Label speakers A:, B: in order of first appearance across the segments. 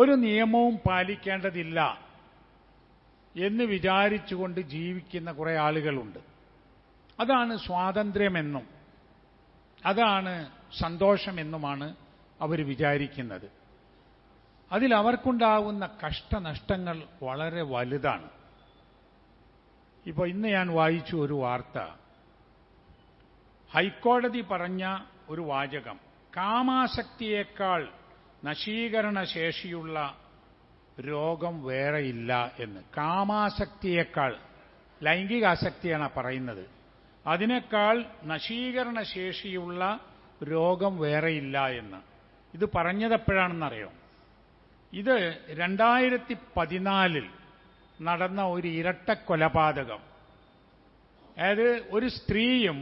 A: ഒരു നിയമവും പാലിക്കേണ്ടതില്ല എന്ന് വിചാരിച്ചുകൊണ്ട് ജീവിക്കുന്ന കുറേ ആളുകളുണ്ട് അതാണ് സ്വാതന്ത്ര്യമെന്നും അതാണ് സന്തോഷമെന്നുമാണ് അവർ വിചാരിക്കുന്നത് അതിലവർക്കുണ്ടാകുന്ന കഷ്ടനഷ്ടങ്ങൾ വളരെ വലുതാണ് ഇപ്പോൾ ഇന്ന് ഞാൻ വായിച്ചു ഒരു വാർത്ത ഹൈക്കോടതി പറഞ്ഞ ഒരു വാചകം കാമാസക്തിയേക്കാൾ നശീകരണശേഷിയുള്ള രോഗം വേറെയില്ല എന്ന് കാമാസക്തിയേക്കാൾ ലൈംഗികാസക്തിയാണ് പറയുന്നത് അതിനേക്കാൾ നശീകരണശേഷിയുള്ള രോഗം വേറെയില്ല എന്ന് ഇത് പറഞ്ഞതെപ്പോഴാണെന്നറിയോ ഇത് രണ്ടായിരത്തി പതിനാലിൽ നടന്ന ഒരു ഇരട്ട കൊലപാതകം അതായത് ഒരു സ്ത്രീയും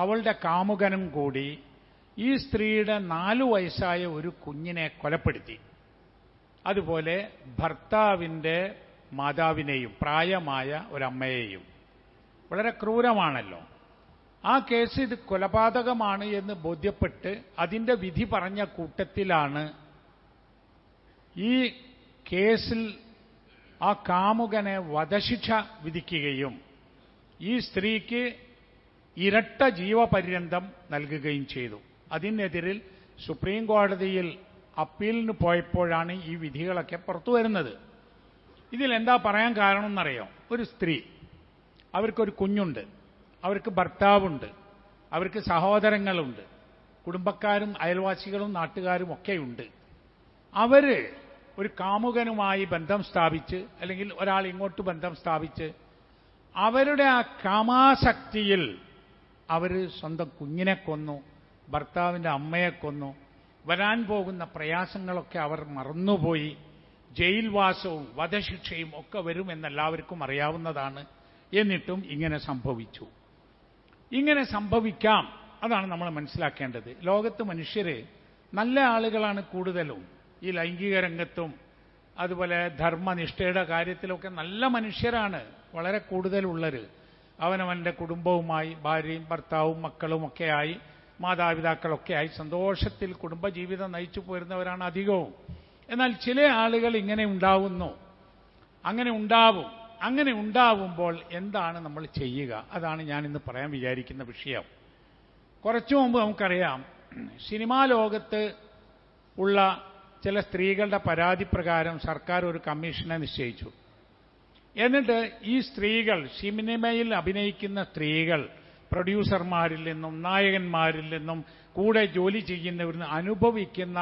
A: അവളുടെ കാമുകനും കൂടി ഈ സ്ത്രീയുടെ നാലു വയസ്സായ ഒരു കുഞ്ഞിനെ കൊലപ്പെടുത്തി അതുപോലെ ഭർത്താവിൻ്റെ മാതാവിനെയും പ്രായമായ ഒരമ്മയെയും വളരെ ക്രൂരമാണല്ലോ ആ കേസ് ഇത് കൊലപാതകമാണ് എന്ന് ബോധ്യപ്പെട്ട് അതിൻ്റെ വിധി പറഞ്ഞ കൂട്ടത്തിലാണ് ഈ കേസിൽ ആ കാമുകനെ വധശിക്ഷ വിധിക്കുകയും ഈ സ്ത്രീക്ക് ഇരട്ട ജീവപര്യന്തം നൽകുകയും ചെയ്തു അതിനെതിരിൽ സുപ്രീം കോടതിയിൽ അപ്പീലിന് പോയപ്പോഴാണ് ഈ വിധികളൊക്കെ പുറത്തു വരുന്നത് ഇതിലെന്താ പറയാൻ കാരണം എന്നറിയോ ഒരു സ്ത്രീ അവർക്കൊരു കുഞ്ഞുണ്ട് അവർക്ക് ഭർത്താവുണ്ട് അവർക്ക് സഹോദരങ്ങളുണ്ട് കുടുംബക്കാരും അയൽവാസികളും നാട്ടുകാരും ഒക്കെയുണ്ട് അവര് ഒരു കാമുകനുമായി ബന്ധം സ്ഥാപിച്ച് അല്ലെങ്കിൽ ഒരാൾ ഇങ്ങോട്ട് ബന്ധം സ്ഥാപിച്ച് അവരുടെ ആ കാമാശക്തിയിൽ അവർ സ്വന്തം കുഞ്ഞിനെ കൊന്നു ഭർത്താവിന്റെ അമ്മയെ കൊന്നു വരാൻ പോകുന്ന പ്രയാസങ്ങളൊക്കെ അവർ മറന്നുപോയി ജയിൽവാസവും വധശിക്ഷയും ഒക്കെ വരുമെന്ന് എല്ലാവർക്കും അറിയാവുന്നതാണ് എന്നിട്ടും ഇങ്ങനെ സംഭവിച്ചു ഇങ്ങനെ സംഭവിക്കാം അതാണ് നമ്മൾ മനസ്സിലാക്കേണ്ടത് ലോകത്ത് മനുഷ്യര് നല്ല ആളുകളാണ് കൂടുതലും ഈ ലൈംഗിക രംഗത്തും അതുപോലെ ധർമ്മനിഷ്ഠയുടെ കാര്യത്തിലൊക്കെ നല്ല മനുഷ്യരാണ് വളരെ കൂടുതലുള്ളത് അവനവന്റെ കുടുംബവുമായി ഭാര്യയും ഭർത്താവും മക്കളും ഒക്കെയായി മാതാപിതാക്കളൊക്കെ ആയി സന്തോഷത്തിൽ കുടുംബജീവിതം നയിച്ചു പോരുന്നവരാണ് അധികവും എന്നാൽ ചില ആളുകൾ ഇങ്ങനെ ഉണ്ടാവുന്നു അങ്ങനെ ഉണ്ടാവും അങ്ങനെ ഉണ്ടാവുമ്പോൾ എന്താണ് നമ്മൾ ചെയ്യുക അതാണ് ഞാൻ ഇന്ന് പറയാൻ വിചാരിക്കുന്ന വിഷയം കുറച്ചു മുമ്പ് നമുക്കറിയാം സിനിമാ ലോകത്ത് ഉള്ള ചില സ്ത്രീകളുടെ പരാതി പ്രകാരം സർക്കാർ ഒരു കമ്മീഷനെ നിശ്ചയിച്ചു എന്നിട്ട് ഈ സ്ത്രീകൾ സിനിമയിൽ അഭിനയിക്കുന്ന സ്ത്രീകൾ പ്രൊഡ്യൂസർമാരിൽ നിന്നും നായകന്മാരിൽ നിന്നും കൂടെ ജോലി ചെയ്യുന്നവർ അനുഭവിക്കുന്ന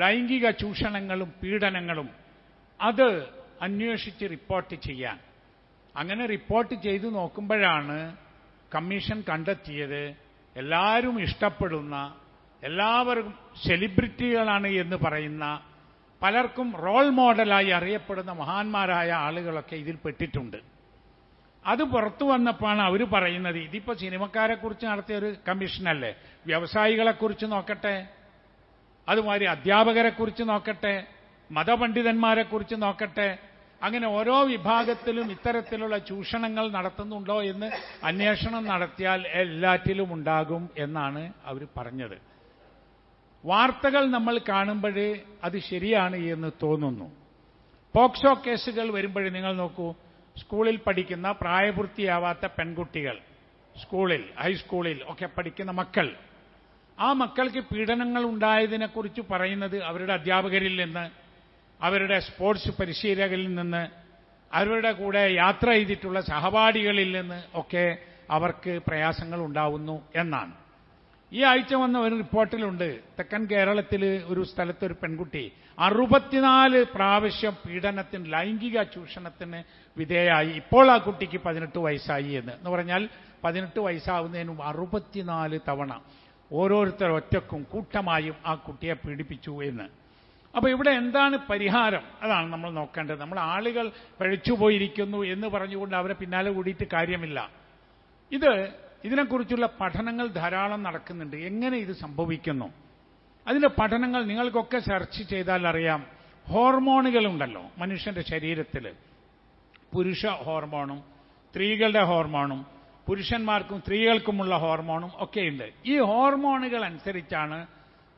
A: ലൈംഗിക ചൂഷണങ്ങളും പീഡനങ്ങളും അത് അന്വേഷിച്ച് റിപ്പോർട്ട് ചെയ്യാൻ അങ്ങനെ റിപ്പോർട്ട് ചെയ്തു നോക്കുമ്പോഴാണ് കമ്മീഷൻ കണ്ടെത്തിയത് എല്ലാവരും ഇഷ്ടപ്പെടുന്ന എല്ലാവരും സെലിബ്രിറ്റികളാണ് എന്ന് പറയുന്ന പലർക്കും റോൾ മോഡലായി അറിയപ്പെടുന്ന മഹാന്മാരായ ആളുകളൊക്കെ ഇതിൽ പെട്ടിട്ടുണ്ട് അത് പുറത്തു വന്നപ്പോഴാണ് അവർ പറയുന്നത് ഇതിപ്പോ സിനിമക്കാരെക്കുറിച്ച് നടത്തിയ ഒരു കമ്മീഷനല്ലേ വ്യവസായികളെക്കുറിച്ച് നോക്കട്ടെ അതുമാതിരി അധ്യാപകരെക്കുറിച്ച് നോക്കട്ടെ മതപണ്ഡിതന്മാരെക്കുറിച്ച് നോക്കട്ടെ അങ്ങനെ ഓരോ വിഭാഗത്തിലും ഇത്തരത്തിലുള്ള ചൂഷണങ്ങൾ നടത്തുന്നുണ്ടോ എന്ന് അന്വേഷണം നടത്തിയാൽ എല്ലാറ്റിലും ഉണ്ടാകും എന്നാണ് അവർ പറഞ്ഞത് വാർത്തകൾ നമ്മൾ കാണുമ്പോൾ അത് ശരിയാണ് എന്ന് തോന്നുന്നു പോക്സോ കേസുകൾ വരുമ്പോൾ നിങ്ങൾ നോക്കൂ സ്കൂളിൽ പഠിക്കുന്ന പ്രായപൂർത്തിയാവാത്ത പെൺകുട്ടികൾ സ്കൂളിൽ ഹൈസ്കൂളിൽ ഒക്കെ പഠിക്കുന്ന മക്കൾ ആ മക്കൾക്ക് പീഡനങ്ങൾ ഉണ്ടായതിനെക്കുറിച്ച് പറയുന്നത് അവരുടെ അധ്യാപകരിൽ നിന്ന് അവരുടെ സ്പോർട്സ് പരിശീലകരിൽ നിന്ന് അവരുടെ കൂടെ യാത്ര ചെയ്തിട്ടുള്ള സഹപാഠികളിൽ നിന്ന് ഒക്കെ അവർക്ക് പ്രയാസങ്ങൾ ഉണ്ടാവുന്നു എന്നാണ് ഈ ആഴ്ച വന്ന ഒരു റിപ്പോർട്ടിലുണ്ട് തെക്കൻ കേരളത്തിൽ ഒരു സ്ഥലത്ത് ഒരു പെൺകുട്ടി അറുപത്തിനാല് പ്രാവശ്യം പീഡനത്തിന് ലൈംഗിക ചൂഷണത്തിന് വിധേയായി ഇപ്പോൾ ആ കുട്ടിക്ക് പതിനെട്ട് വയസ്സായി എന്ന് എന്ന് പറഞ്ഞാൽ പതിനെട്ട് വയസ്സാവുന്നതിന് അറുപത്തിനാല് തവണ ഓരോരുത്തർ ഒറ്റക്കും കൂട്ടമായും ആ കുട്ടിയെ പീഡിപ്പിച്ചു എന്ന് അപ്പൊ ഇവിടെ എന്താണ് പരിഹാരം അതാണ് നമ്മൾ നോക്കേണ്ടത് നമ്മൾ ആളുകൾ പഴിച്ചുപോയിരിക്കുന്നു എന്ന് പറഞ്ഞുകൊണ്ട് അവരെ പിന്നാലെ കൂടിയിട്ട് കാര്യമില്ല ഇത് ഇതിനെക്കുറിച്ചുള്ള പഠനങ്ങൾ ധാരാളം നടക്കുന്നുണ്ട് എങ്ങനെ ഇത് സംഭവിക്കുന്നു അതിന്റെ പഠനങ്ങൾ നിങ്ങൾക്കൊക്കെ സെർച്ച് ചെയ്താൽ അറിയാം ഹോർമോണുകളുണ്ടല്ലോ മനുഷ്യന്റെ ശരീരത്തിൽ പുരുഷ ഹോർമോണും സ്ത്രീകളുടെ ഹോർമോണും പുരുഷന്മാർക്കും സ്ത്രീകൾക്കുമുള്ള ഹോർമോണും ഒക്കെയുണ്ട് ഈ ഹോർമോണുകൾ അനുസരിച്ചാണ്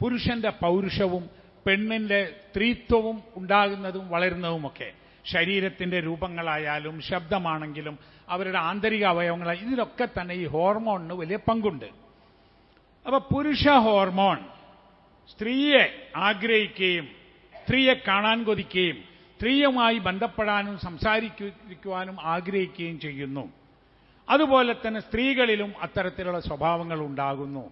A: പുരുഷന്റെ പൗരുഷവും പെണ്ണിന്റെ സ്ത്രീത്വവും ഉണ്ടാകുന്നതും വളരുന്നതുമൊക്കെ ശരീരത്തിന്റെ രൂപങ്ങളായാലും ശബ്ദമാണെങ്കിലും അവരുടെ ആന്തരിക അവയവങ്ങളായ ഇതിലൊക്കെ തന്നെ ഈ ഹോർമോണിന് വലിയ പങ്കുണ്ട് അപ്പൊ പുരുഷ ഹോർമോൺ സ്ത്രീയെ ആഗ്രഹിക്കുകയും സ്ത്രീയെ കാണാൻ കൊതിക്കുകയും സ്ത്രീയുമായി ബന്ധപ്പെടാനും സംസാരിക്കുവാനും ആഗ്രഹിക്കുകയും ചെയ്യുന്നു അതുപോലെ തന്നെ സ്ത്രീകളിലും അത്തരത്തിലുള്ള സ്വഭാവങ്ങൾ ഉണ്ടാകുന്നു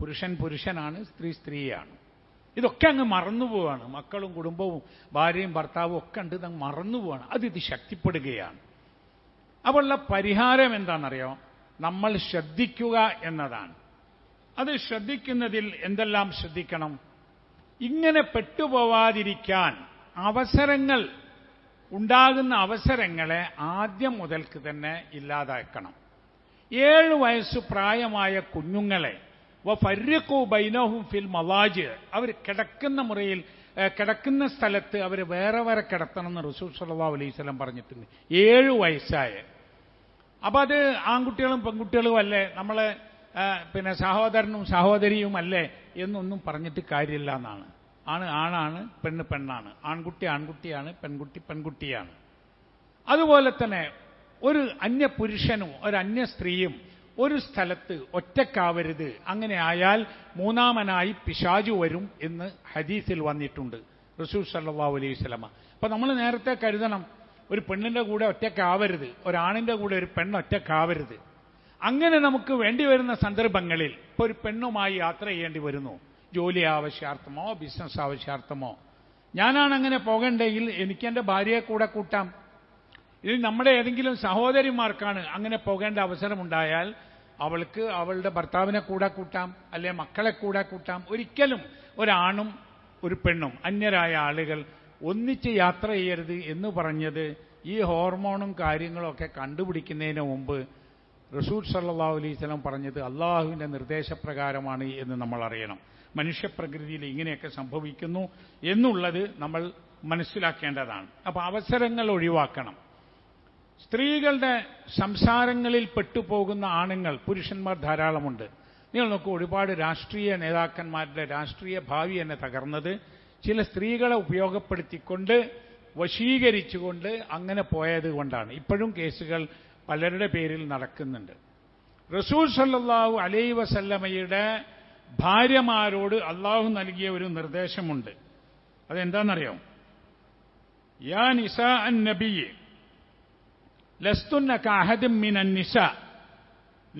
A: പുരുഷൻ പുരുഷനാണ് സ്ത്രീ സ്ത്രീയാണ് ഇതൊക്കെ അങ്ങ് മറന്നു പോവാണ് മക്കളും കുടുംബവും ഭാര്യയും ഭർത്താവും ഒക്കെ ഉണ്ട് അങ്ങ് മറന്നു പോവാണ് അത് ഇത് ശക്തിപ്പെടുകയാണ് അപ്പോൾ പരിഹാരം എന്താണെന്നറിയോ നമ്മൾ ശ്രദ്ധിക്കുക എന്നതാണ് അത് ശ്രദ്ധിക്കുന്നതിൽ എന്തെല്ലാം ശ്രദ്ധിക്കണം ഇങ്ങനെ പെട്ടുപോവാതിരിക്കാൻ അവസരങ്ങൾ ഉണ്ടാകുന്ന അവസരങ്ങളെ ആദ്യം മുതൽക്ക് തന്നെ ഇല്ലാതാക്കണം ഏഴ് വയസ്സ് പ്രായമായ കുഞ്ഞുങ്ങളെ ബൈനഹും ഫിൽ മലാജ് അവർ കിടക്കുന്ന മുറിയിൽ കിടക്കുന്ന സ്ഥലത്ത് അവർ വേറെ വേറെ കിടത്തണം എന്ന് റസൂൽ സല്ലാ അലൈഹി സ്വലം പറഞ്ഞിട്ടുണ്ട് ഏഴു വയസ്സായ അപ്പൊ അത് ആൺകുട്ടികളും പെൺകുട്ടികളും അല്ലേ നമ്മളെ പിന്നെ സഹോദരനും സഹോദരിയും അല്ലേ എന്നൊന്നും പറഞ്ഞിട്ട് കാര്യമില്ല എന്നാണ് ആണ് ആണാണ് പെണ്ണ് പെണ്ണാണ് ആൺകുട്ടി ആൺകുട്ടിയാണ് പെൺകുട്ടി പെൺകുട്ടിയാണ് അതുപോലെ തന്നെ ഒരു അന്യ പുരുഷനും ഒരു അന്യ സ്ത്രീയും ഒരു സ്ഥലത്ത് ഒറ്റക്കാവരുത് അങ്ങനെ ആയാൽ മൂന്നാമനായി പിശാജു വരും എന്ന് ഹദീസിൽ വന്നിട്ടുണ്ട് റസൂർ സല്ലാ അലൈഹി സ്വലമ അപ്പൊ നമ്മൾ നേരത്തെ കരുതണം ഒരു പെണ്ണിന്റെ കൂടെ ഒറ്റക്കാവരുത് ഒരാണിന്റെ കൂടെ ഒരു പെണ്ണ് ഒറ്റക്കാവരുത് അങ്ങനെ നമുക്ക് വേണ്ടി വരുന്ന സന്ദർഭങ്ങളിൽ ഇപ്പൊ ഒരു പെണ്ണുമായി യാത്ര ചെയ്യേണ്ടി വരുന്നു ജോലി ആവശ്യാർത്ഥമോ ബിസിനസ് ആവശ്യാർത്ഥമോ ഞാനാണ് അങ്ങനെ പോകണ്ടെങ്കിൽ എനിക്ക് എന്റെ ഭാര്യയെ കൂടെ കൂട്ടാം ഇത് നമ്മുടെ ഏതെങ്കിലും സഹോദരിമാർക്കാണ് അങ്ങനെ പോകേണ്ട അവസരമുണ്ടായാൽ അവൾക്ക് അവളുടെ ഭർത്താവിനെ കൂടെ കൂട്ടാം അല്ലെ മക്കളെ കൂടെ കൂട്ടാം ഒരിക്കലും ഒരാണും ഒരു പെണ്ണും അന്യരായ ആളുകൾ ഒന്നിച്ച് യാത്ര ചെയ്യരുത് എന്ന് പറഞ്ഞത് ഈ ഹോർമോണും കാര്യങ്ങളും ഒക്കെ കണ്ടുപിടിക്കുന്നതിന് മുമ്പ് റസൂർ സല്ലാ അലൈസ്ലം പറഞ്ഞത് അള്ളാഹുവിന്റെ നിർദ്ദേശപ്രകാരമാണ് എന്ന് നമ്മൾ അറിയണം മനുഷ്യപ്രകൃതിയിൽ ഇങ്ങനെയൊക്കെ സംഭവിക്കുന്നു എന്നുള്ളത് നമ്മൾ മനസ്സിലാക്കേണ്ടതാണ് അപ്പോൾ അവസരങ്ങൾ ഒഴിവാക്കണം സ്ത്രീകളുടെ സംസാരങ്ങളിൽ പെട്ടുപോകുന്ന ആണുങ്ങൾ പുരുഷന്മാർ ധാരാളമുണ്ട് നിങ്ങൾ നോക്കൂ ഒരുപാട് രാഷ്ട്രീയ നേതാക്കന്മാരുടെ രാഷ്ട്രീയ ഭാവി എന്നെ തകർന്നത് ചില സ്ത്രീകളെ ഉപയോഗപ്പെടുത്തിക്കൊണ്ട് വശീകരിച്ചുകൊണ്ട് അങ്ങനെ പോയത് കൊണ്ടാണ് ഇപ്പോഴും കേസുകൾ പലരുടെ പേരിൽ നടക്കുന്നുണ്ട് റസൂൽ സല്ലാഹു അലൈ വസല്ലമയുടെ ഭാര്യമാരോട് അള്ളാഹു നൽകിയ ഒരു നിർദ്ദേശമുണ്ട് അതെന്താണെന്നറിയാം യാ നിസാ അൻ നബിയേ ലസ്തുന്ന കാഹദിം മിനൻ നിഷ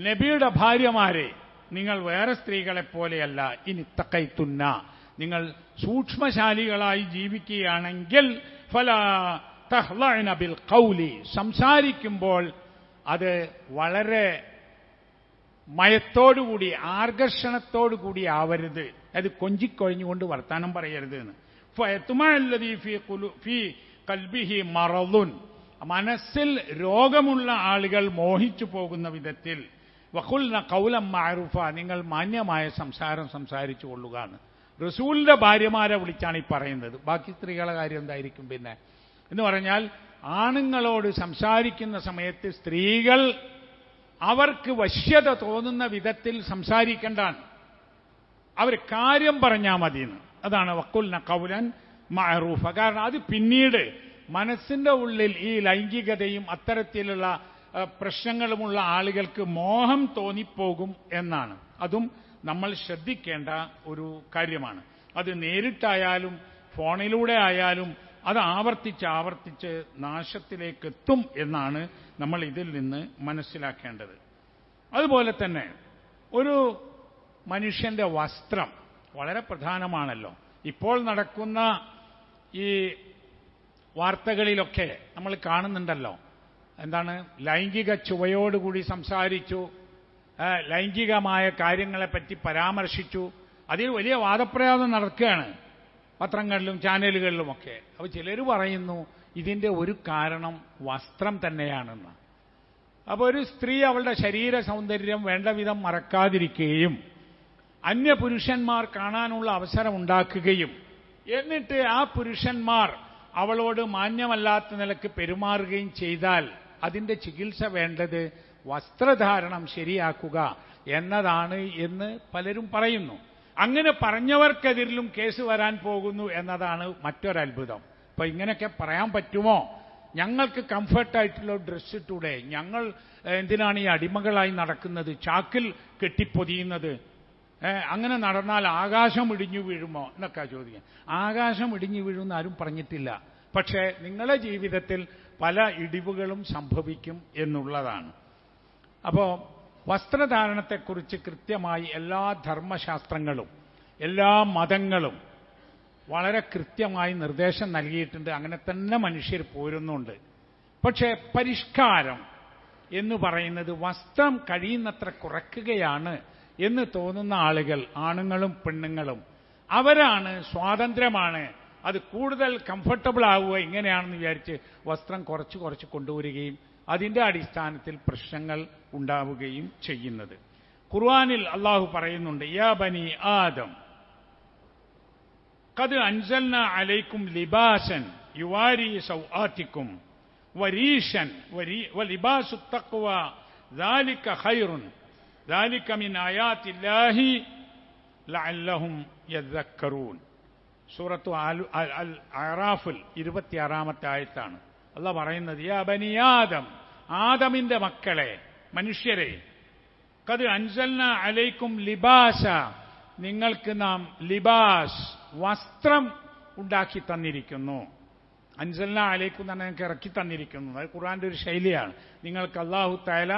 A: നബിയുടെ ഭാര്യമാരെ നിങ്ങൾ വേറെ സ്ത്രീകളെ പോലെയല്ല ഇനി തക്കൈത്തുന്ന നിങ്ങൾ സൂക്ഷ്മശാലികളായി ജീവിക്കുകയാണെങ്കിൽ ഫല തഹ്ലബിൽ കൗലി സംസാരിക്കുമ്പോൾ അത് വളരെ മയത്തോടുകൂടി ആകർഷണത്തോടുകൂടി ആവരുത് അത് കൊഞ്ചിക്കൊഴിഞ്ഞുകൊണ്ട് വർത്താനം പറയരുത് എന്ന് ഫി കൽബിഹി മറലുൻ മനസ്സിൽ രോഗമുള്ള ആളുകൾ മോഹിച്ചു പോകുന്ന വിധത്തിൽ വഖുൽന കൗലം മാറുഫ നിങ്ങൾ മാന്യമായ സംസാരം സംസാരിച്ചു കൊള്ളുകയാണ് റസൂലിന്റെ ഭാര്യമാരെ വിളിച്ചാണ് ഈ പറയുന്നത് ബാക്കി സ്ത്രീകളുടെ കാര്യം എന്തായിരിക്കും പിന്നെ എന്ന് പറഞ്ഞാൽ ആണുങ്ങളോട് സംസാരിക്കുന്ന സമയത്ത് സ്ത്രീകൾ അവർക്ക് വശ്യത തോന്നുന്ന വിധത്തിൽ സംസാരിക്കേണ്ടാണ് അവർ കാര്യം പറഞ്ഞാൽ മതിയെന്ന് അതാണ് വക്കുലിന കൗലൻ മാറൂഫ കാരണം അത് പിന്നീട് മനസ്സിന്റെ ഉള്ളിൽ ഈ ലൈംഗികതയും അത്തരത്തിലുള്ള പ്രശ്നങ്ങളുമുള്ള ആളുകൾക്ക് മോഹം തോന്നിപ്പോകും എന്നാണ് അതും നമ്മൾ ശ്രദ്ധിക്കേണ്ട ഒരു കാര്യമാണ് അത് നേരിട്ടായാലും ഫോണിലൂടെ ആയാലും അത് ആവർത്തിച്ച് ആവർത്തിച്ച് നാശത്തിലേക്ക് എത്തും എന്നാണ് നമ്മൾ ഇതിൽ നിന്ന് മനസ്സിലാക്കേണ്ടത് അതുപോലെ തന്നെ ഒരു മനുഷ്യന്റെ വസ്ത്രം വളരെ പ്രധാനമാണല്ലോ ഇപ്പോൾ നടക്കുന്ന ഈ വാർത്തകളിലൊക്കെ നമ്മൾ കാണുന്നുണ്ടല്ലോ എന്താണ് ലൈംഗിക ചുവയോടുകൂടി സംസാരിച്ചു ലൈംഗികമായ കാര്യങ്ങളെപ്പറ്റി പരാമർശിച്ചു അതിൽ വലിയ വാദപ്രയാസം നടക്കുകയാണ് പത്രങ്ങളിലും ചാനലുകളിലുമൊക്കെ അപ്പോൾ ചിലർ പറയുന്നു ഇതിന്റെ ഒരു കാരണം വസ്ത്രം തന്നെയാണെന്ന് അപ്പോൾ ഒരു സ്ത്രീ അവളുടെ ശരീര സൗന്ദര്യം വേണ്ട വിധം മറക്കാതിരിക്കുകയും അന്യപുരുഷന്മാർ കാണാനുള്ള അവസരം ഉണ്ടാക്കുകയും എന്നിട്ട് ആ പുരുഷന്മാർ അവളോട് മാന്യമല്ലാത്ത നിലക്ക് പെരുമാറുകയും ചെയ്താൽ അതിന്റെ ചികിത്സ വേണ്ടത് വസ്ത്രധാരണം ശരിയാക്കുക എന്നതാണ് എന്ന് പലരും പറയുന്നു അങ്ങനെ പറഞ്ഞവർക്കെതിരിലും കേസ് വരാൻ പോകുന്നു എന്നതാണ് മറ്റൊരത്ഭുതം അപ്പൊ ഇങ്ങനെയൊക്കെ പറയാൻ പറ്റുമോ ഞങ്ങൾക്ക് കംഫർട്ടായിട്ടുള്ള ഡ്രസ്സ് ഇട്ടൂടെ ഞങ്ങൾ എന്തിനാണ് ഈ അടിമകളായി നടക്കുന്നത് ചാക്കിൽ കെട്ടിപ്പൊതിയുന്നത് അങ്ങനെ നടന്നാൽ ആകാശം ഇടിഞ്ഞു വീഴുമോ എന്നൊക്കെ ചോദിക്കാം ആകാശം ഇടിഞ്ഞു വീഴുമെന്ന് ആരും പറഞ്ഞിട്ടില്ല പക്ഷേ നിങ്ങളുടെ ജീവിതത്തിൽ പല ഇടിവുകളും സംഭവിക്കും എന്നുള്ളതാണ് അപ്പോ വസ്ത്രധാരണത്തെക്കുറിച്ച് കൃത്യമായി എല്ലാ ധർമ്മശാസ്ത്രങ്ങളും എല്ലാ മതങ്ങളും വളരെ കൃത്യമായി നിർദ്ദേശം നൽകിയിട്ടുണ്ട് അങ്ങനെ തന്നെ മനുഷ്യർ പോരുന്നുണ്ട് പക്ഷേ പരിഷ്കാരം എന്ന് പറയുന്നത് വസ്ത്രം കഴിയുന്നത്ര കുറയ്ക്കുകയാണ് എന്ന് തോന്നുന്ന ആളുകൾ ആണുങ്ങളും പെണ്ണുങ്ങളും അവരാണ് സ്വാതന്ത്ര്യമാണ് അത് കൂടുതൽ കംഫർട്ടബിൾ ആവുക ഇങ്ങനെയാണെന്ന് വിചാരിച്ച് വസ്ത്രം കുറച്ച് കുറച്ച് കൊണ്ടുവരികയും അതിന്റെ അടിസ്ഥാനത്തിൽ പ്രശ്നങ്ങൾ ഉണ്ടാവുകയും ചെയ്യുന്നത് ഖുർആാനിൽ അള്ളാഹു പറയുന്നുണ്ട് യാ ബനി ആദം കത് അൻസൽന അലൈക്കും ലിബാസൻ യുവാരി സൗആത്തിക്കും വരീഷൻ ലിബാസു തക്വ ذلك خير ذلك ലഅല്ലഹും യذكرون സൂറത്തു അൽ അറാഫിൽ ഇരുപത്തിയാറാമത്തെ ആയത്താണ് അല്ല പറയുന്നത് യാ ബനി ആദമിന്റെ മക്കളെ മനുഷ്യരെ കത് അൻസൽന അലൈക്കും ലിബാസ നിങ്ങൾക്ക് നാം ലിബാസ് വസ്ത്രം ഉണ്ടാക്കി തന്നിരിക്കുന്നു അൻസൽന അലൈക്കും തന്നെ നിങ്ങൾക്ക് ഇറക്കി തന്നിരിക്കുന്നു അത് ഖുറാന്റെ ഒരു ശൈലിയാണ് നിങ്ങൾക്ക് അള്ളാഹു തായാല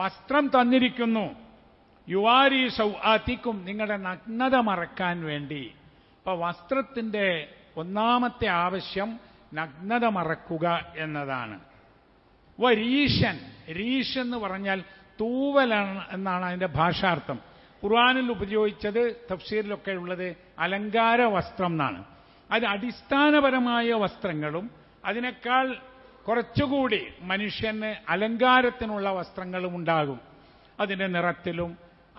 A: വസ്ത്രം തന്നിരിക്കുന്നു യുവാരി സൗആത്തിക്കും നിങ്ങളുടെ നഗ്നത മറക്കാൻ വേണ്ടി ഇപ്പൊ വസ്ത്രത്തിന്റെ ഒന്നാമത്തെ ആവശ്യം നഗ്നത മറക്കുക എന്നതാണ് വ രീഷൻ രീഷ് എന്ന് പറഞ്ഞാൽ തൂവൽ എന്നാണ് അതിന്റെ ഭാഷാർത്ഥം ഖുർആാനിൽ ഉപയോഗിച്ചത് തഫ്സീറിലൊക്കെ ഉള്ളത് അലങ്കാര വസ്ത്രം എന്നാണ് അത് അടിസ്ഥാനപരമായ വസ്ത്രങ്ങളും അതിനേക്കാൾ കുറച്ചുകൂടി മനുഷ്യന് അലങ്കാരത്തിനുള്ള വസ്ത്രങ്ങളും ഉണ്ടാകും അതിന്റെ നിറത്തിലും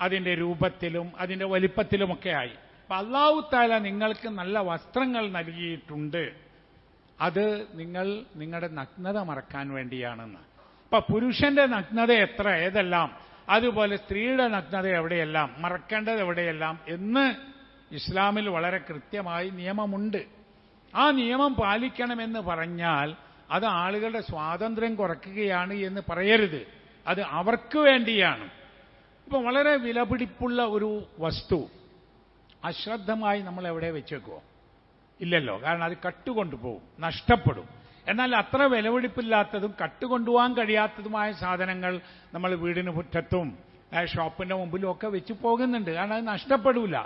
A: അതിന്റെ രൂപത്തിലും അതിന്റെ വലിപ്പത്തിലുമൊക്കെ ആയി അപ്പൊ അള്ളാഹു താല നിങ്ങൾക്ക് നല്ല വസ്ത്രങ്ങൾ നൽകിയിട്ടുണ്ട് അത് നിങ്ങൾ നിങ്ങളുടെ നഗ്നത മറക്കാൻ വേണ്ടിയാണെന്ന് അപ്പൊ പുരുഷന്റെ നഗ്നത എത്ര ഏതെല്ലാം അതുപോലെ സ്ത്രീയുടെ നഗ്നത എവിടെയെല്ലാം മറക്കേണ്ടത് എവിടെയെല്ലാം എന്ന് ഇസ്ലാമിൽ വളരെ കൃത്യമായി നിയമമുണ്ട് ആ നിയമം പാലിക്കണമെന്ന് പറഞ്ഞാൽ അത് ആളുകളുടെ സ്വാതന്ത്ര്യം കുറയ്ക്കുകയാണ് എന്ന് പറയരുത് അത് അവർക്ക് വേണ്ടിയാണ് ഇപ്പം വളരെ വിലപിടിപ്പുള്ള ഒരു വസ്തു അശ്രദ്ധമായി നമ്മൾ എവിടെ വെച്ചേക്കോ ഇല്ലല്ലോ കാരണം അത് കട്ടുകൊണ്ടു പോകും നഷ്ടപ്പെടും എന്നാൽ അത്ര വിലപിടിപ്പില്ലാത്തതും കട്ടുകൊണ്ടുപോകാൻ കഴിയാത്തതുമായ സാധനങ്ങൾ നമ്മൾ വീടിന് മുറ്റത്തും ഷോപ്പിന്റെ മുമ്പിലും ഒക്കെ വെച്ച് പോകുന്നുണ്ട് കാരണം അത് നഷ്ടപ്പെടില്ല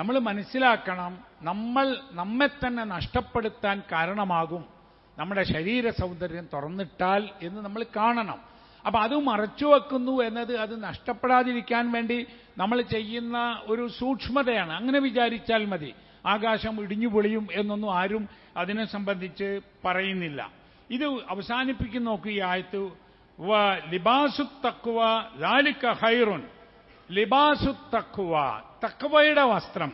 A: നമ്മൾ മനസ്സിലാക്കണം നമ്മൾ നമ്മെ തന്നെ നഷ്ടപ്പെടുത്താൻ കാരണമാകും നമ്മുടെ ശരീര സൗന്ദര്യം തുറന്നിട്ടാൽ എന്ന് നമ്മൾ കാണണം അപ്പൊ അത് മറച്ചു വെക്കുന്നു എന്നത് അത് നഷ്ടപ്പെടാതിരിക്കാൻ വേണ്ടി നമ്മൾ ചെയ്യുന്ന ഒരു സൂക്ഷ്മതയാണ് അങ്ങനെ വിചാരിച്ചാൽ മതി ആകാശം ഇടിഞ്ഞു പൊളിയും എന്നൊന്നും ആരും അതിനെ സംബന്ധിച്ച് പറയുന്നില്ല ഇത് അവസാനിപ്പിക്കുന്ന നോക്കുക ആയത്ത് വ ലിബാസു തക്കുവ ലാലിക്ക ഹൈറുൻ ലിബാസു തക്കുവ തക്കുവയുടെ വസ്ത്രം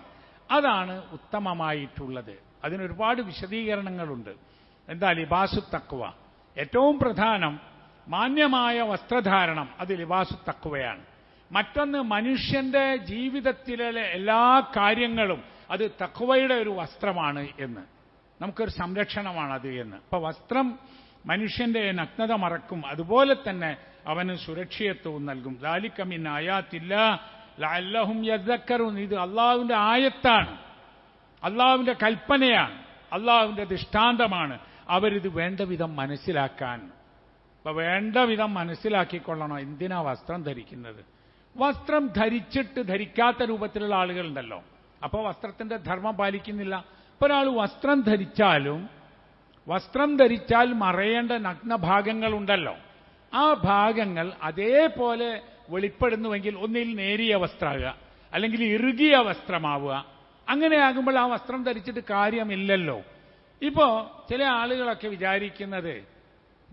A: അതാണ് ഉത്തമമായിട്ടുള്ളത് അതിനൊരുപാട് വിശദീകരണങ്ങളുണ്ട് എന്താ ലിബാസു തക്കുവ ഏറ്റവും പ്രധാനം മാന്യമായ വസ്ത്രധാരണം അത് ലിവാസു തക്കുവയാണ് മറ്റൊന്ന് മനുഷ്യന്റെ ജീവിതത്തിലെ എല്ലാ കാര്യങ്ങളും അത് തക്കുവയുടെ ഒരു വസ്ത്രമാണ് എന്ന് നമുക്കൊരു സംരക്ഷണമാണ് അത് എന്ന് അപ്പൊ വസ്ത്രം മനുഷ്യന്റെ നഗ്നത മറക്കും അതുപോലെ തന്നെ അവന് സുരക്ഷിതത്വവും നൽകും ലാലിക്കമിൻ ആയാത്തില്ല ലല്ലഹും യദ്ദക്കറും ഇത് അള്ളാഹുവിന്റെ ആയത്താണ് അള്ളാഹുവിന്റെ കൽപ്പനയാണ് അള്ളാഹുവിന്റെ ദൃഷ്ടാന്തമാണ് അവരിത് വേണ്ട വിധം മനസ്സിലാക്കാൻ അപ്പൊ വേണ്ട വിധം മനസ്സിലാക്കിക്കൊള്ളണം എന്തിനാ വസ്ത്രം ധരിക്കുന്നത് വസ്ത്രം ധരിച്ചിട്ട് ധരിക്കാത്ത രൂപത്തിലുള്ള ആളുകളുണ്ടല്ലോ അപ്പോൾ വസ്ത്രത്തിന്റെ ധർമ്മം പാലിക്കുന്നില്ല ഒരാൾ വസ്ത്രം ധരിച്ചാലും വസ്ത്രം ധരിച്ചാൽ മറയേണ്ട നഗ്നഭാഗങ്ങളുണ്ടല്ലോ ആ ഭാഗങ്ങൾ അതേപോലെ വെളിപ്പെടുന്നുവെങ്കിൽ ഒന്നിൽ നേരിയ വസ്ത്രമാകുക അല്ലെങ്കിൽ ഇറുകിയ വസ്ത്രമാവുക അങ്ങനെയാകുമ്പോൾ ആ വസ്ത്രം ധരിച്ചിട്ട് കാര്യമില്ലല്ലോ ഇപ്പോ ചില ആളുകളൊക്കെ വിചാരിക്കുന്നത്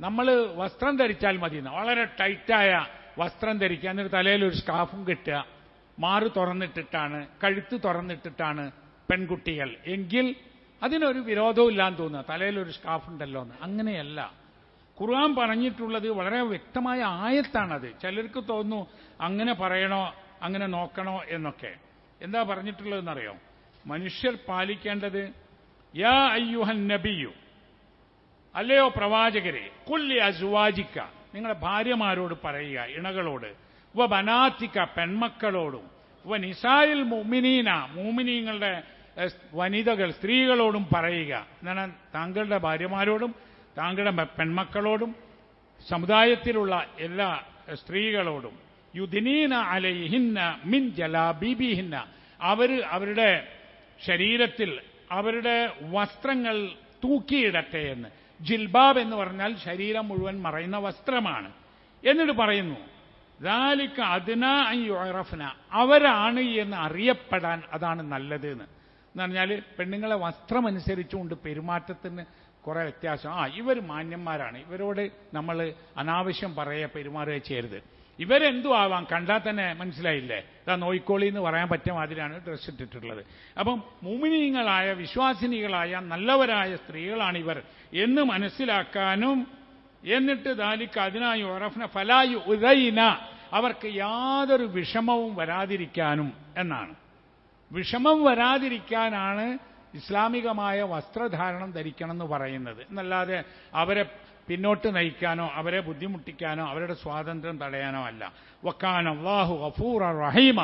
A: നമ്മൾ വസ്ത്രം ധരിച്ചാൽ മതി വളരെ ടൈറ്റായ വസ്ത്രം ധരിക്കുക എന്നിട്ട് തലയിൽ ഒരു സ്കാഫും കിട്ടുക മാറ് തുറന്നിട്ടിട്ടാണ് കഴുത്ത് തുറന്നിട്ടിട്ടാണ് പെൺകുട്ടികൾ എങ്കിൽ അതിനൊരു വിരോധവും ഇല്ലാന്ന് തോന്നുക തലയിൽ ഒരു സ്കാഫ് ഉണ്ടല്ലോ എന്ന് അങ്ങനെയല്ല ഖുർആൻ പറഞ്ഞിട്ടുള്ളത് വളരെ വ്യക്തമായ ആയത്താണത് ചിലർക്ക് തോന്നുന്നു അങ്ങനെ പറയണോ അങ്ങനെ നോക്കണോ എന്നൊക്കെ എന്താ പറഞ്ഞിട്ടുള്ളതെന്നറിയോ മനുഷ്യർ പാലിക്കേണ്ടത് യാ അയ്യുഹൻ നബിയു അല്ലയോ പ്രവാചകരെ കുല്ലി അസുവാചിക്ക നിങ്ങളുടെ ഭാര്യമാരോട് പറയുക ഇണകളോട് വ ബനാത്തിക്ക പെൺമക്കളോടും വ നിസായിൽ മുമിനീന മൂമിനീങ്ങളുടെ വനിതകൾ സ്ത്രീകളോടും പറയുക എന്നാണ് താങ്കളുടെ ഭാര്യമാരോടും താങ്കളുടെ പെൺമക്കളോടും സമുദായത്തിലുള്ള എല്ലാ സ്ത്രീകളോടും യുദിനീന അലയിഹിന്ന മിൻ ബിബിഹിന്ന അവർ അവരുടെ ശരീരത്തിൽ അവരുടെ വസ്ത്രങ്ങൾ തൂക്കിയിടട്ടെ എന്ന് ജിൽബാബ് എന്ന് പറഞ്ഞാൽ ശരീരം മുഴുവൻ മറയുന്ന വസ്ത്രമാണ് എന്നിട്ട് പറയുന്നു ദാലിക്ക് അതിന യുറഫ്ന അവരാണ് എന്ന് അറിയപ്പെടാൻ അതാണ് നല്ലത് എന്ന് പറഞ്ഞാൽ പെണ്ണുങ്ങളെ വസ്ത്രമനുസരിച്ചുകൊണ്ട് പെരുമാറ്റത്തിന് കുറേ വ്യത്യാസം ആ ഇവർ മാന്യന്മാരാണ് ഇവരോട് നമ്മൾ അനാവശ്യം പറയുക പെരുമാറുക ചെയ്യരുത് ഇവരെന്തു ആവാം കണ്ടാൽ തന്നെ മനസ്സിലായില്ലേ ഇതാ നോയിക്കോളി എന്ന് പറയാൻ പറ്റിയ മാതിരിയാണ് ഡ്രസ്സ് ഇട്ടിട്ടുള്ളത് അപ്പം മൂമിനീങ്ങളായ വിശ്വാസിനികളായ നല്ലവരായ സ്ത്രീകളാണ് ഇവർ എന്ന് മനസ്സിലാക്കാനും എന്നിട്ട് ദാലിക്ക് അതിനായി ഉറഫ്ന ഫലായു ഉദയിന അവർക്ക് യാതൊരു വിഷമവും വരാതിരിക്കാനും എന്നാണ് വിഷമം വരാതിരിക്കാനാണ് ഇസ്ലാമികമായ വസ്ത്രധാരണം ധരിക്കണം എന്ന് പറയുന്നത് എന്നല്ലാതെ അവരെ പിന്നോട്ട് നയിക്കാനോ അവരെ ബുദ്ധിമുട്ടിക്കാനോ അവരുടെ സ്വാതന്ത്ര്യം തടയാനോ അല്ല വക്കാൻ അള്ളാഹു അഫൂർ റഹീമ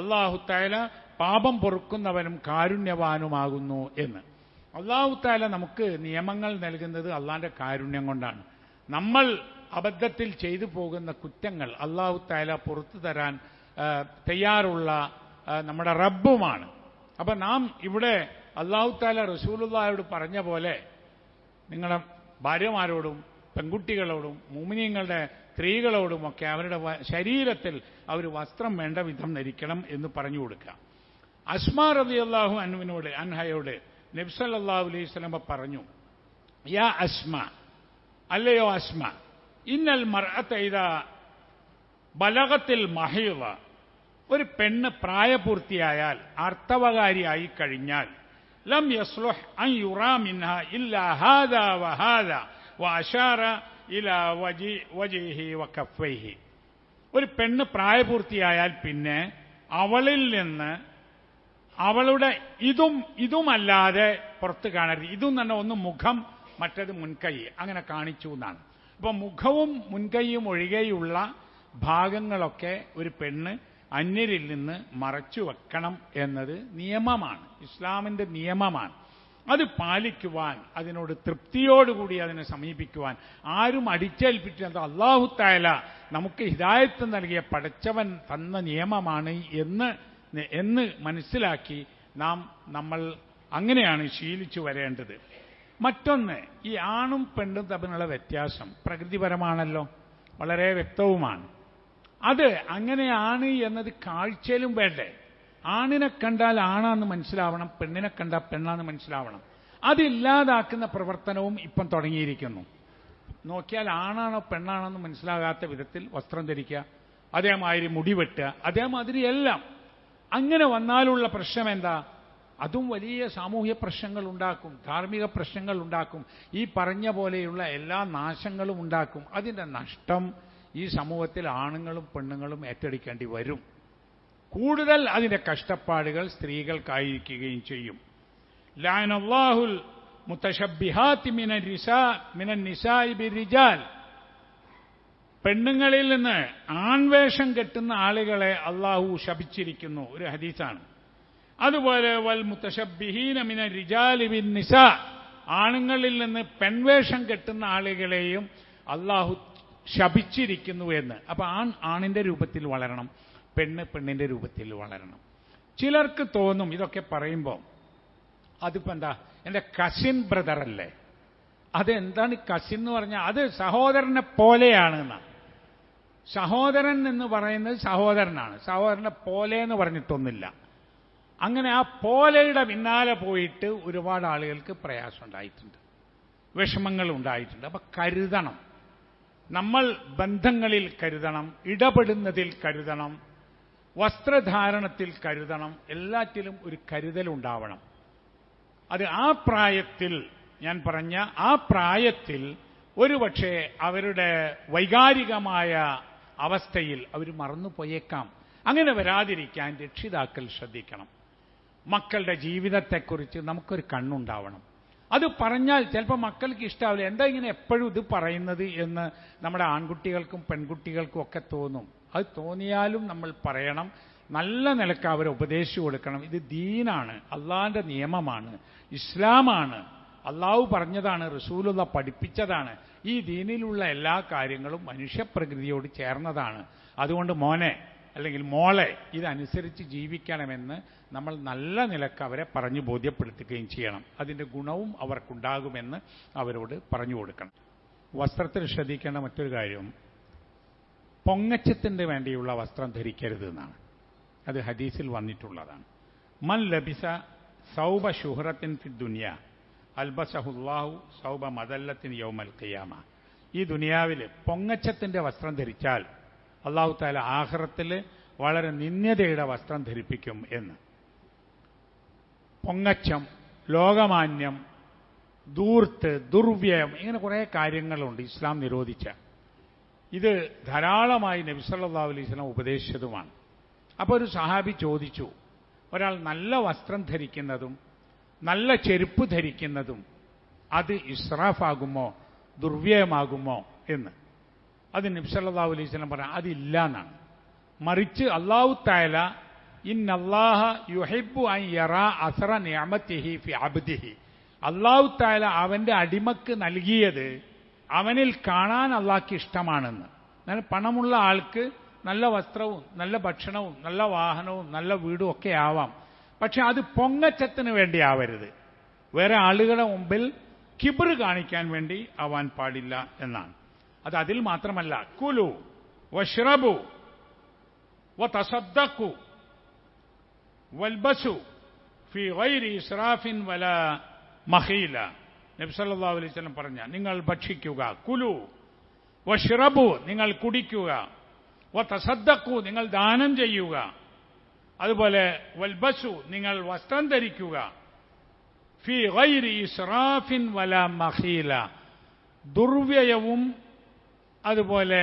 A: അള്ളാഹു തായാല പാപം പൊറുക്കുന്നവനും കാരുണ്യവാനുമാകുന്നു എന്ന് അള്ളാഹു തായാല നമുക്ക് നിയമങ്ങൾ നൽകുന്നത് അള്ളാന്റെ കാരുണ്യം കൊണ്ടാണ് നമ്മൾ അബദ്ധത്തിൽ ചെയ്തു പോകുന്ന കുറ്റങ്ങൾ അള്ളാഹു തായാല പുറത്തു തരാൻ തയ്യാറുള്ള നമ്മുടെ റബ്ബുമാണ് അപ്പൊ നാം ഇവിടെ അള്ളാഹു താല റസൂലുള്ളോട് പറഞ്ഞ പോലെ നിങ്ങളുടെ ഭാര്യമാരോടും പെൺകുട്ടികളോടും സ്ത്രീകളോടും ഒക്കെ അവരുടെ ശരീരത്തിൽ അവർ വസ്ത്രം വേണ്ട വിധം ധരിക്കണം എന്ന് പറഞ്ഞു കൊടുക്കുക അസ്മാ അള്ളാഹു അനുവിനോട് അൻഹയോട് നബ്സല്ലാഹു അലൈഹി സ്വലമ പറഞ്ഞു യാ അസ്മ അല്ലയോ അസ്മ ഇന്നൽ മർഅത്തൈത ബലകത്തിൽ മഹയുവ ഒരു പെണ്ണ് പ്രായപൂർത്തിയായാൽ അർത്ഥവകാരിയായി കഴിഞ്ഞാൽ لم يصلح أن يرى منها إلا هذا وهذا وأشار إلى وجهه وكفيه ഒരു പെണ്ണ് പ്രായപൂർത്തിയായാൽ പിന്നെ അവളിൽ നിന്ന് അവളുടെ ഇതും ഇതുമല്ലാതെ പുറത്ത് കാണരുത് ഇതും തന്നെ ഒന്ന് മുഖം മറ്റത് മുൻകൈ അങ്ങനെ കാണിച്ചു എന്നാണ് അപ്പൊ മുഖവും മുൻകൈയും ഒഴികെയുള്ള ഭാഗങ്ങളൊക്കെ ഒരു പെണ്ണ് അന്യരിൽ നിന്ന് മറച്ചു വെക്കണം എന്നത് നിയമമാണ് ഇസ്ലാമിന്റെ നിയമമാണ് അത് പാലിക്കുവാൻ അതിനോട് തൃപ്തിയോടുകൂടി അതിനെ സമീപിക്കുവാൻ ആരും അടിച്ചേൽപ്പിച്ചത് അള്ളാഹുത്തായാല നമുക്ക് ഹിദായത്ത് നൽകിയ പടച്ചവൻ തന്ന നിയമമാണ് എന്ന് എന്ന് മനസ്സിലാക്കി നാം നമ്മൾ അങ്ങനെയാണ് ശീലിച്ചു വരേണ്ടത് മറ്റൊന്ന് ഈ ആണും പെണ്ണും തമ്മിലുള്ള വ്യത്യാസം പ്രകൃതിപരമാണല്ലോ വളരെ വ്യക്തവുമാണ് അത് അങ്ങനെയാണ് എന്നത് കാഴ്ചയിലും വേണ്ടേ ആണിനെ കണ്ടാൽ ആണാന്ന് മനസ്സിലാവണം പെണ്ണിനെ കണ്ടാൽ പെണ്ണാന്ന് മനസ്സിലാവണം അതില്ലാതാക്കുന്ന പ്രവർത്തനവും ഇപ്പം തുടങ്ങിയിരിക്കുന്നു നോക്കിയാൽ ആണാണോ പെണ്ണാണോ എന്ന് മനസ്സിലാകാത്ത വിധത്തിൽ വസ്ത്രം ധരിക്കുക അതേമാതിരി മുടിവെട്ടുക അതേമാതിരി എല്ലാം അങ്ങനെ വന്നാലുള്ള പ്രശ്നം എന്താ അതും വലിയ സാമൂഹ്യ പ്രശ്നങ്ങൾ ഉണ്ടാക്കും ധാർമ്മിക പ്രശ്നങ്ങൾ ഉണ്ടാക്കും ഈ പറഞ്ഞ പോലെയുള്ള എല്ലാ നാശങ്ങളും ഉണ്ടാക്കും അതിൻ്റെ നഷ്ടം ഈ സമൂഹത്തിൽ ആണുങ്ങളും പെണ്ണുങ്ങളും ഏറ്റെടുക്കേണ്ടി വരും കൂടുതൽ അതിന്റെ കഷ്ടപ്പാടുകൾ സ്ത്രീകൾക്കായിരിക്കുകയും ചെയ്യും ലാനല്ലാഹുൽ മുത്തശബിഹാത്തി പെണ്ണുങ്ങളിൽ നിന്ന് ആൺവേഷം കെട്ടുന്ന ആളുകളെ അള്ളാഹു ശപിച്ചിരിക്കുന്നു ഒരു ഹദീസാണ് അതുപോലെ വൽ മുത്തശബിഹീന മിന റിജാലിബിൻ നിസ ആണുങ്ങളിൽ നിന്ന് പെൺവേഷം കെട്ടുന്ന ആളുകളെയും അള്ളാഹു ശപിച്ചിരിക്കുന്നു എന്ന് അപ്പൊ ആൺ ആണിന്റെ രൂപത്തിൽ വളരണം പെണ്ണ് പെണ്ണിന്റെ രൂപത്തിൽ വളരണം ചിലർക്ക് തോന്നും ഇതൊക്കെ പറയുമ്പോൾ അതിപ്പോ എന്താ എന്റെ കസിൻ ബ്രദറല്ലേ അതെന്താണ് കസിൻ എന്ന് പറഞ്ഞാൽ അത് സഹോദരനെ പോലെയാണ് എന്നാണ് സഹോദരൻ എന്ന് പറയുന്നത് സഹോദരനാണ് സഹോദരനെ പോലെ എന്ന് പറഞ്ഞിട്ടൊന്നില്ല അങ്ങനെ ആ പോലെയുടെ പിന്നാലെ പോയിട്ട് ഒരുപാട് ആളുകൾക്ക് പ്രയാസം ഉണ്ടായിട്ടുണ്ട് വിഷമങ്ങൾ ഉണ്ടായിട്ടുണ്ട് അപ്പൊ കരുതണം നമ്മൾ ബന്ധങ്ങളിൽ കരുതണം ഇടപെടുന്നതിൽ കരുതണം വസ്ത്രധാരണത്തിൽ കരുതണം എല്ലാറ്റിലും ഒരു കരുതലുണ്ടാവണം അത് ആ പ്രായത്തിൽ ഞാൻ പറഞ്ഞ ആ പ്രായത്തിൽ ഒരുപക്ഷെ അവരുടെ വൈകാരികമായ അവസ്ഥയിൽ അവർ മറന്നുപോയേക്കാം അങ്ങനെ വരാതിരിക്കാൻ രക്ഷിതാക്കൾ ശ്രദ്ധിക്കണം മക്കളുടെ ജീവിതത്തെക്കുറിച്ച് നമുക്കൊരു കണ്ണുണ്ടാവണം അത് പറഞ്ഞാൽ ചിലപ്പോൾ മക്കൾക്ക് ഇഷ്ടാവില്ല എന്താ ഇങ്ങനെ എപ്പോഴും ഇത് പറയുന്നത് എന്ന് നമ്മുടെ ആൺകുട്ടികൾക്കും പെൺകുട്ടികൾക്കും ഒക്കെ തോന്നും അത് തോന്നിയാലും നമ്മൾ പറയണം നല്ല നിലക്ക് അവരെ ഉപദേശിച്ചു കൊടുക്കണം ഇത് ദീനാണ് അള്ളാന്റെ നിയമമാണ് ഇസ്ലാമാണ് അള്ളാഹു പറഞ്ഞതാണ് റസൂലുള്ള പഠിപ്പിച്ചതാണ് ഈ ദീനിലുള്ള എല്ലാ കാര്യങ്ങളും മനുഷ്യപ്രകൃതിയോട് ചേർന്നതാണ് അതുകൊണ്ട് മോനെ അല്ലെങ്കിൽ മോളെ ഇതനുസരിച്ച് ജീവിക്കണമെന്ന് നമ്മൾ നല്ല നിലക്ക് അവരെ പറഞ്ഞു ബോധ്യപ്പെടുത്തുകയും ചെയ്യണം അതിൻ്റെ ഗുണവും അവർക്കുണ്ടാകുമെന്ന് അവരോട് പറഞ്ഞു കൊടുക്കണം വസ്ത്രത്തിൽ ശ്രദ്ധിക്കേണ്ട മറ്റൊരു കാര്യം പൊങ്ങച്ചത്തിന് വേണ്ടിയുള്ള വസ്ത്രം ധരിക്കരുത് എന്നാണ് അത് ഹദീസിൽ വന്നിട്ടുള്ളതാണ് മൻ ലബിസ സൗബ ഷുഹറത്തിൻ ഫി ദുനിയ അൽബസഹുല്ലാഹു സൗബ മദല്ലത്തിൻ യൗമൽ ഖിയാമ ഈ ദുനിയാവിൽ പൊങ്ങച്ചത്തിൻ്റെ വസ്ത്രം ധരിച്ചാൽ അള്ളാഹു താല ആഹ്റത്തിൽ വളരെ നിന്ദ്യതയുടെ വസ്ത്രം ധരിപ്പിക്കും എന്ന് പൊങ്ങച്ചം ലോകമാന്യം ദൂർത്ത് ദുർവ്യയം ഇങ്ങനെ കുറേ കാര്യങ്ങളുണ്ട് ഇസ്ലാം നിരോധിച്ച ഇത് ധാരാളമായി നബിസല്ലാ അലൈസ്ലാം ഉപദേശിച്ചതുമാണ് അപ്പോൾ ഒരു സഹാബി ചോദിച്ചു ഒരാൾ നല്ല വസ്ത്രം ധരിക്കുന്നതും നല്ല ചെരുപ്പ് ധരിക്കുന്നതും അത് ഇസ്രാഫാകുമോ ദുർവ്യയമാകുമോ എന്ന് അത് നിബ്സല്ലാഹു അലൈഹി സ്വലം പറയാം അതില്ല എന്നാണ് മറിച്ച് അള്ളാഹു തായാല ഇന്നല്ലാഹ യുഹൈബു ഐ യറ അസറ നിയമത്തിഹി ഫി അബ്ദിഹി അള്ളാഹു തായാല അവന്റെ അടിമക്ക് നൽകിയത് അവനിൽ കാണാൻ അള്ളാഹ്ക്ക് ഇഷ്ടമാണെന്ന് എന്നാൽ പണമുള്ള ആൾക്ക് നല്ല വസ്ത്രവും നല്ല ഭക്ഷണവും നല്ല വാഹനവും നല്ല വീടും ഒക്കെ ആവാം പക്ഷെ അത് പൊങ്ങച്ചത്തിന് വേണ്ടി ആവരുത് വേറെ ആളുകളുടെ മുമ്പിൽ കിബിറ് കാണിക്കാൻ വേണ്ടി ആവാൻ പാടില്ല എന്നാണ് അത് അതിൽ മാത്രമല്ല കുലു വഷ്റബു വതസദ്ദഖു വൽബസു ഫി ഗൈരി ഇസ്റാഫിൻ വല മഹീല നബി സല്ലല്ലാഹു അലൈഹി വസല്ലം പറഞ്ഞ നിങ്ങൾ ഭക്ഷിക്കുക കുലു വഷ്റബു നിങ്ങൾ കുടിക്കുക വതസദ്ദഖു നിങ്ങൾ ദാനം ചെയ്യുക അതുപോലെ വൽബസു നിങ്ങൾ വസ്ത്രം ധരിക്കുക ഫി ഗൈരി ഇസ്റാഫിൻ വല മഹീല ദുർവ്യയവും അതുപോലെ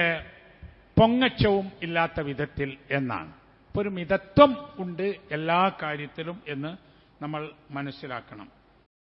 A: പൊങ്ങച്ചവും ഇല്ലാത്ത വിധത്തിൽ എന്നാണ് ഒരു മിതത്വം ഉണ്ട് എല്ലാ കാര്യത്തിലും എന്ന് നമ്മൾ മനസ്സിലാക്കണം